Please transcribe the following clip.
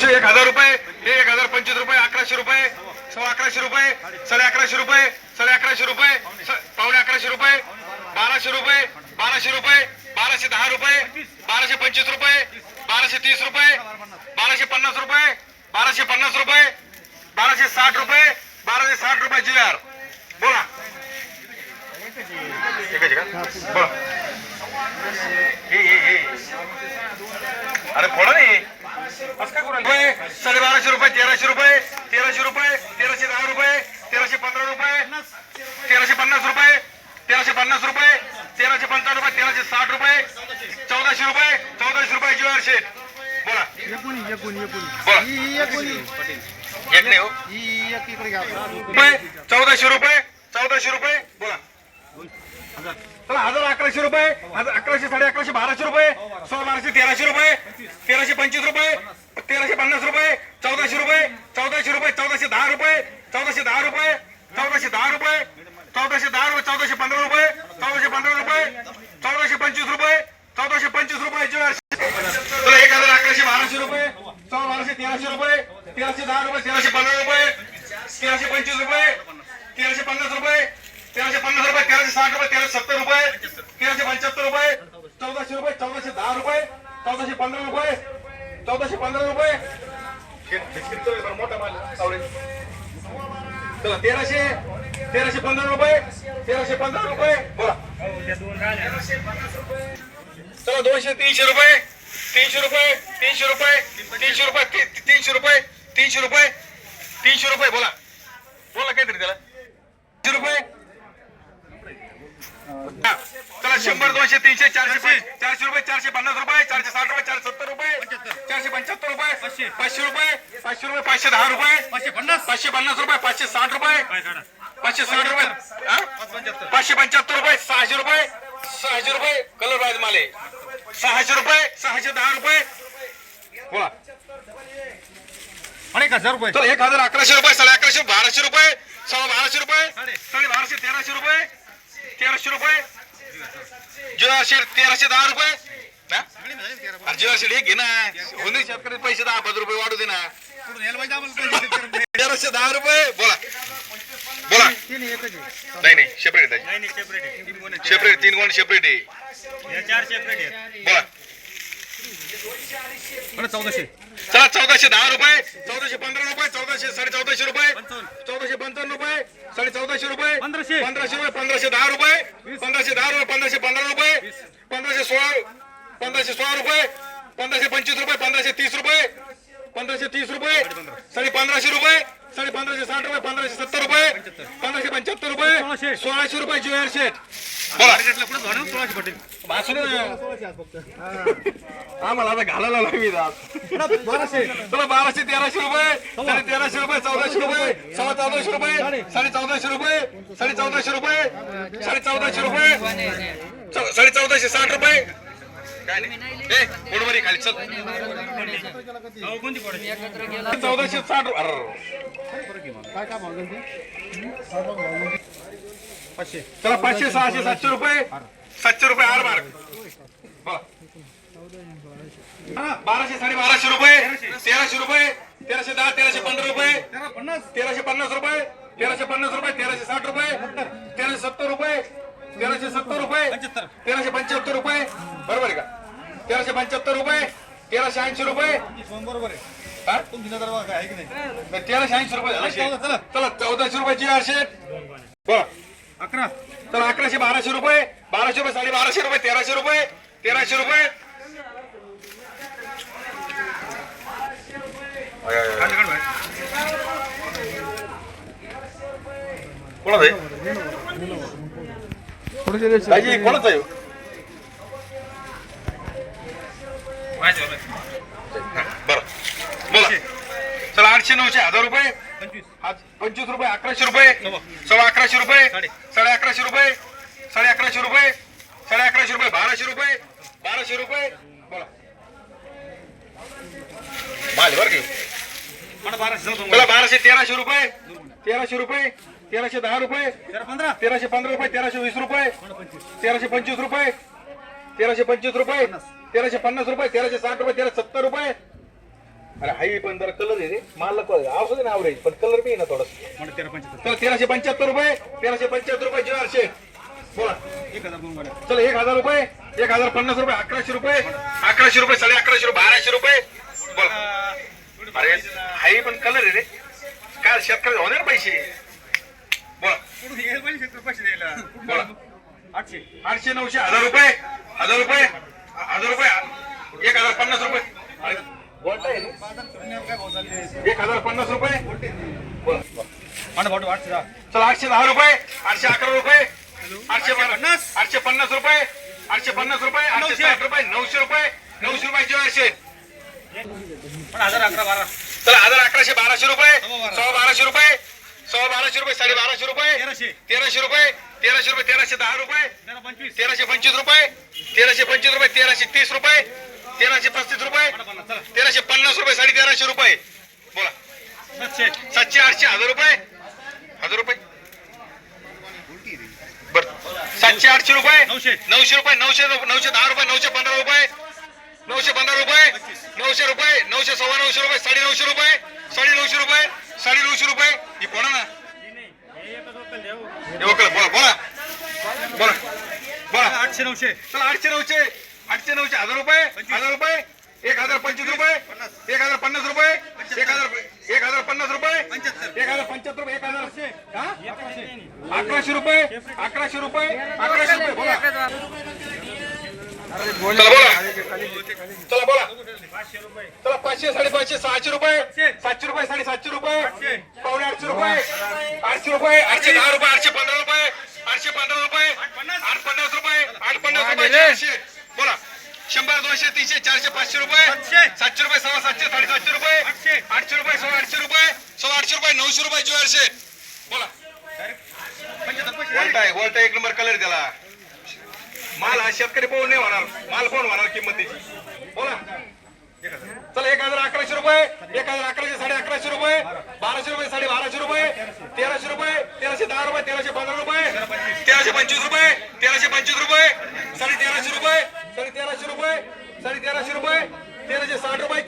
एक हजार रुपये हे एक हजार पंचवीस रुपये अकराशे रुपये सव्वा अकराशे रुपये साडे अकराशे रुपये साडे अकराशे रुपये पावणे अकराशे रुपये बाराशे रुपये बाराशे रुपये बाराशे दहा रुपये बाराशे पंचवीस रुपये बाराशे तीस रुपये बाराशे पन्नास रुपये बाराशे पन्नास रुपये बाराशे साठ रुपये बाराशे साठ रुपये जी आर. बोला. बोला. अरे फोडा नाही रुपये साडेबाराशे रुपये तेराशे रुपये तेराशे रुपये तेराशे दहा रुपये तेराशे पंधरा रुपये तेराशे पन्नास रुपये तेराशे पन्नास रुपये तेराशे पंचावन्न रुपये तेराशे साठ रुपये चौदाशे रुपये चौदाशे रुपये जीवार शेठ बोला. बोला. ही. चौदाशे रुपये चौदाशे रुपये बोला. चला हजार अकराशे रुपये हजार अकराशे साडे अकराशे बाराशे रुपये सोळा बाराशे तेराशे रुपये तेराशे पंचवीस रुपये तेराशे पन्नास रुपये चौदाशे रुपये चौदाशे रुपये चौदाशे दहा रुपये चौदाशे दहा रुपये चौदाशे दहा रुपये चौदाशे दहा रुपये चौदाशे पंधरा रुपये चौदाशे पंधरा रुपये चौदाशे पंचवीस रुपये चौदाशे पंचवीस रुपये तुला एक हजार अकराशे बाराशे रुपये सोळा बाराशे तेराशे रुपये तेराशे दहा रुपये तेराशे पंधरा रुपये तेराशे पंचवीस रुपये तेराशे पन्नास रुपये पन्नास रुपये तेराशे साठ रुपये तेराशे सत्तर रुपये तेराशे पंच्याहत्तर रुपये चौदाशे रुपये चौदाशे दहा रुपये चौदाशे पंधरा रुपये चौदाशे पंधरा रुपये. मोठा माल चला तेराशे तेराशे पंधरा रुपये तेराशे पंधरा रुपये बोला. चला दोनशे तीनशे रुपये तीनशे रुपये तीनशे रुपये तीनशे रुपये तीनशे रुपये तीनशे रुपये तीनशे रुपये बोला. बोला काहीतरी त्याला. तीनशे रुपये चला शंभर दोनशे तीनशे चारशे चारशे रुपये चारशे पन्नास रुपये चारशे साठ रुपये चारशे सत्तर रुपये चारशे पंच्याहत्तर रुपये पाचशे. रुपये पाचशे रुपये पाचशे दहा रुपये पाचशे पन्नास. पाचशे पन्नास रुपये पाचशे साठ रुपये पाचशे साठ रुपये? पाचशे पंच्याहत्तर. रुपये सहाशे रुपये सहाशे रुपये कलर बाहेर माले. सहाशे रुपये सहाशे दहा रुपये. बोला. अनेक हजार रुपये. एक हजार अकराशे रुपये साडे अकराशे बाराशे रुपये सव्वा बाराशे रुपये साडे बाराशे तेराशे रुपये. तेराशे रुपये? जीवाशे तेराशे दहा रुपये? ना? अरे जीवाशे हे घे ना. होऊन शेतकरी पैसे दहा पाच रुपये वाढू दे ना. तेराशे दहा रुपये? बोला. बोला. नाही नाही सेपरेट आहे. सेपरेट तीन कोण सेपरेट आहे. बोला. चौदाशे. चला चौदाशे दहा रुपये चौदाशे पंधरा रुपये चौदाशे साडे चौदाशे रुपये चौदाशे पंचावन्न रुपये साडे चौदाशे रुपये पंधराशे. पंधराशे रुपये पंधराशे दहा रुपये पंधराशे दहा रुपये पंधराशे पंधरा रुपये पंधराशे सोळा पंधराशे सोळा रुपये पंधराशे पंचवीस रुपये पंधराशे तीस रुपये पंधराशे तीस रुपये साडे पंधराशे रुपये साडे पंधराशे साठ रुपये पंधराशे सत्तर रुपये पंधराशे पंच्याहत्तर रुपये सोळाशे. सोळाशे रुपये जुएर शेट बोला. सोळाशे पटेल. आम्हाला आता घालायला लागली बाराशे. तुला बाराशे तेराशे रुपये साडे तेराशे रुपये चौदाशे रुपये सव्वा चौदाशे रुपये साडे. चौदाशे रुपये साडे चौदाशे रुपये साडे चौदाशे रुपये साडे चौदाशे साठ रुपये काय नाही. खाली चल. चौदाशे साठ पाचशे. चला पाचशे सहाशे सातशे रुपये. सातशे रुपये आर मार्ग बाराशे साडे बाराशे रुपये तेराशे रुपये तेराशे दहा तेराशे पंधरा रुपये तेराशे पन्नास रुपये तेराशे पन्नास रुपये तेराशे साठ रुपये तेराशे सत्तर रुपये तेराशे सत्तर रुपये तेराशे पंच्याहत्तर रुपये तेराशे ऐंशी रुपये. बरोबर आहे. हा? की नाही? तेराशे ऐंशी रुपये चला, चला. चला चौदाशे रुपये जी आर शेट बोला. अकरा. चला अकराशे बाराशे रुपये. बाराशे रुपये साडे बाराशे रुपये तेराशे रुपये तेराशे रुपये. कोणाच आहे? कोणाच आहे? आठशे नऊशे हजार रुपये. पंचवीस. रुपये अकराशे रुपये. सव्वा. अकराशे रुपये. साडे. अकराशे रुपये. साडे अकराशे रुपये. साडे अकराशे रुपये बाराशे रुपये. बाराशे रुपये. बोला. बरं की? मला बाराशे तेराशे रुपये. तेराशे रुपये. तेराशे दहा रुपये. तेराशे पंधरा रुपये. तेराशे वीस रुपये. तेराशे पंचवीस रुपये. तेराशे पंचवीस रुपये. तेराशे पन्नास रुपये. तेराशे साठ रुपये. तेराशे सत्तर रुपये. अरे हाई पण जरा कलर आहे रे. मला औषध ना आवडेल पण कलर बी आहे ना थोडस. म्हणजे तेरा पंच्याहत्तर. तेराशे पंच्याहत्तर रुपये तेराशे पंच्याहत्तर रुपये चारशे. बोला. एक हजार दोन गाड्या चला एक हजार रुपये एक हजार पन्नास रुपये अकराशे रुपये अकराशे रुपये साडे अकराशे रुपये बाराशे रुपये. बोला. अरे हाई पण कलर आहे रे. काय शेतकरी होणार पैसे? बोला. पैसे द्यायला? बोला. आठशे. आठशे नऊशे हजार रुपये हजार रुपये हजार रुपये एक हजार पन्नास रुपये अरे, गोल्टा आहे रे. काय भाव चालले एक हजार पन्नास रुपये? आठशे चला आठशे दहा रुपये आठशे अकरा रुपये आठशे पन्नास. आठशे पन्नास रुपये आठशे पन्नास रुपये आठशे. साठ रुपये नऊशे रुपये नऊशे रुपये जेवायचे पण हजार अकरा बारा. चला हजार अकराशे बाराशे रुपये सव्वा बारा. सव्वा बाराशे रुपये सव्वा बाराशे रुपये साडे बाराशे रुपये तेराशे. रुपये तेराशे रुपये तेराशे दहा रुपये तेराशे पंचवीस रुपये तेराशे पंचवीस रुपये तेराशे तीस रुपये तेराशे पस्तीस रुपये. तेराशे पन्नास रुपये साडे तेराशे रुपये. बोला. सातशे आठशे हजार रुपये. हजार रुपये. बर. सातशे आठशे रुपये. नऊशे. रुपये नऊशे नऊशे दहा रुपये नऊशे पंधरा रुपये. नऊशे पंधरा रुपये. नऊशे रुपये नऊशे सव्वा नऊशे रुपये साडे नऊशे रुपये साडे नऊशे रुपये साडे नऊशे रुपये. ही कोणा ना बोला बोला. बोला. बोला. आठशे नऊशे. चला आठशे नऊशे. आठशे नऊशे हजार रुपये हजार रुपये एक हजार पंचवीस रुपये एक हजार पन्नास रुपये एक हजार एक हजार पन्नास रुपये एक हजार पंच्याहत्तर रुपये एक हजार? अकराशे रुपये अकराशे रुपये अकराशे रुपये. बोला. चला बोला. चला बोला. चला पाचशे साडेपाचशे सहाशे रुपये सातशे रुपये साडेसातशे रुपये पावणे आठशे रुपये आठशे रुपये आठशे दहा रुपये आठशे पंधरा रुपये आठशे पंधरा रुपये आठ पन्नास. रुपये आठ पन्नास रुपये शंभर दोनशे तीनशे चारशे पाचशे रुपये. सातशे. रुपये सव्वा सातशे साडेसातशे रुपये. आठशे. रुपये सव्वा आठशे रुपये. सव्वा आठशे रुपये नऊशे रुपये ज्वेलरशे बोला. वोल्टा आहे वोल्टा एक नंबर कलर त्याला. माल हा शेतकरी पाहून नाही होणार. माल पाहून होणार किंमत त्याची बोला. चला एक हजार अकराशे रुपये एक हजार अकराशे साडे अकराशे रुपये बाराशे रुपये साडे बाराशे रुपये तेराशे रुपये तेराशे दहा रुपये तेराशे पंधरा रुपये तेराशे पंचवीस रुपये तेराशे पंचवीस रुपये साडे तेराशे रुपये साडे तेराशे रुपये साडे तेराशे रुपये तेराशे साठ रुपये